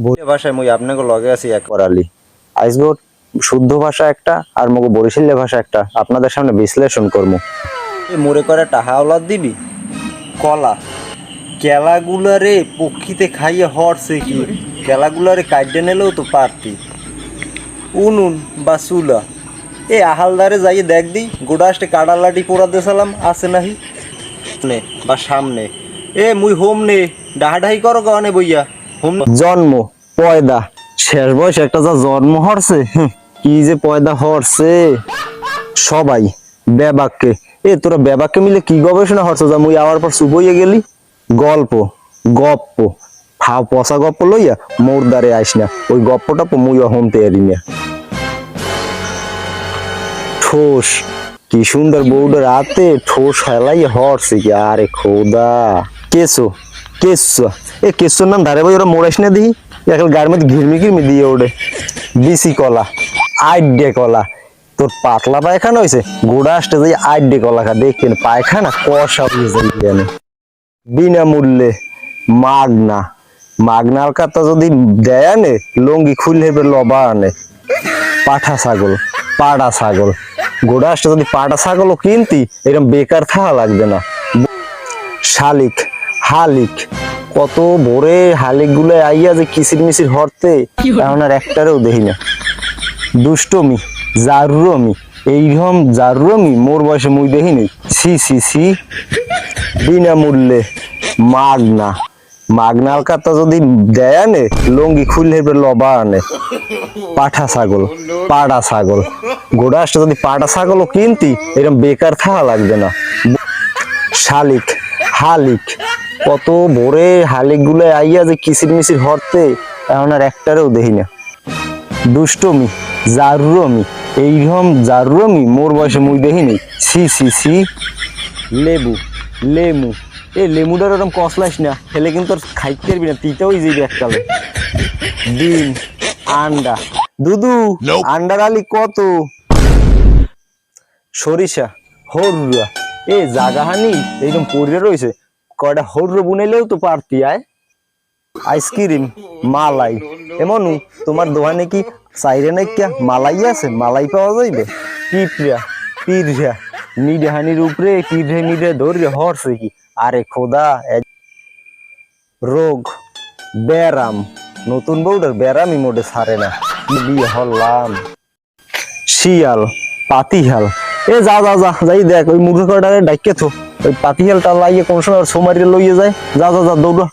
বই- ভাষায় মুই আপনাকে লগে আছি এক করালি আইসবো শুদ্ধ ভাষা একটা আর মগো বরিশাল্য ভাষা একটা। আপনাদের সামনে বিশ্লেষণ করব। এ মোরে করে টাহা ওলাদ দিবি? কলা। কেলাগুলারে পক্ষীতে খাইয়ে হরছে কি কেলাগুলারে কাটে নিলেও তো পারতি। উনুন বা চুলা। এ আহালদারে যাইয়ে দেখ দি গোডাস্টে কাডালাটি পোড়া দেসালাম আছে নাহি? নে বা সামনে। এ মুই হোম নে ডাহাডাহি করো গানে বইয়া। জন্ম, পয়দা। শেষ বয়স একটা যা জন্ম হরছে কি যে পয়দা হরছে। সবাই বেবাককে। এ, তোরা বেবাককে মিলে কি গবেষণা হরছে? যা মুই আওয়ার পর সুবইয়ে গেলি। গল্প, গপ্প। ফা পচা গপ্প লইয়া মোরদারে আইস না। ওই গপ্পটা মুই অহম তেয়ারি না। ঠোস, কি সুন্দর বউটা রাতে ঠোস হেলাই হরছে কি। আরে খোদা। কেসো কেসো এ কেসোর নাম ধারে ভাই ওরা মোড়াইস না দিই এখন গায়ের মধ্যে ঘিরমি ঘিরমি দিয়ে ওঠে বিসি কলা, আইডে কলা। তোর পাতলা পায়খানা হয়েছে গোড়া আসতে যাই আইডে কলা খা। দেখেন পায়খানা কষা হয়ে জানে বিনামূল্যে মাগনা। মাগনার কাতা যদি দেয় আনে, লঙ্গি খুলে লবা আনে। পাঠা ছাগল, পাড়া ছাগল। গোড়া আসতে যদি পাটা ছাগলও কিনতি এরকম বেকার থাকা লাগবে না। শালিক, হালিক। কত ভোরে হালিকগুলো আইয়া যে কিসির মিসির হরতে এখন আর একটারেও দেখি না। দুষ্টমি জারুরমি এইরকম জারুরমি মোর বয়সে মুই দেখিনি সি সি সি বিনামূল্যে মাগনা। মাগনাল কাতা যদি দেয় আনে লঙ্গি খুলে হেবে লবা আনে। পাঠা ছাগল পাড়া ছাগল। গোড়া আসতে যদি পাড়া ছাগলও কিনতি এরকম বেকার থাকা লাগবে না। শালিক হালিক কত ভোরে হালিকগুলো আইয়া যে কিসির মিসির হরতে এখন আর একটারেও দেখি না। দুষ্টমি জারুরমি এইরকম জারুরমি মোর বয়সে মুই দেখিনি। সি সি সি লেবু লেমু। এ লেমুটার ওরকম কসলাইস না খেলে কিন্তু আর খাইতে পারবি না তিতাও যাবি এককালে। ডিম আন্ডা। দুদু আন্ডার আলি কত? সরিষা হরুয়া এ জাগাহানি এইরকম পড়ে রয়েছে। কয়টা হরুয়া বুনাইলেও তো পারতি, আয়। আইসক্রিম, মালাই। এমন তোমার দোকানে কি চাইরে নাকি মালাই আছে? মালাই পাওয়া যাইবে? পিঁপড়া পিঁড়া নিডাহানির উপরে পিঁড়ে নিডে ধরে হরছে কি? আরে খোদা রোগ, ব্যারাম। নতুন বউটার ব্যারামই মোটে সারে না। বিয়ে হলাম। শিয়াল, পাতিহাল। এ যা যা যা, যাই দেখ, ওই মুরগি কটারে ডাইকে থো। ওই পাতিহেলটা লাগিয়ে কোন সময় সোমারিয়ে লইয়ে যায়। যা যা যা দৌড়া।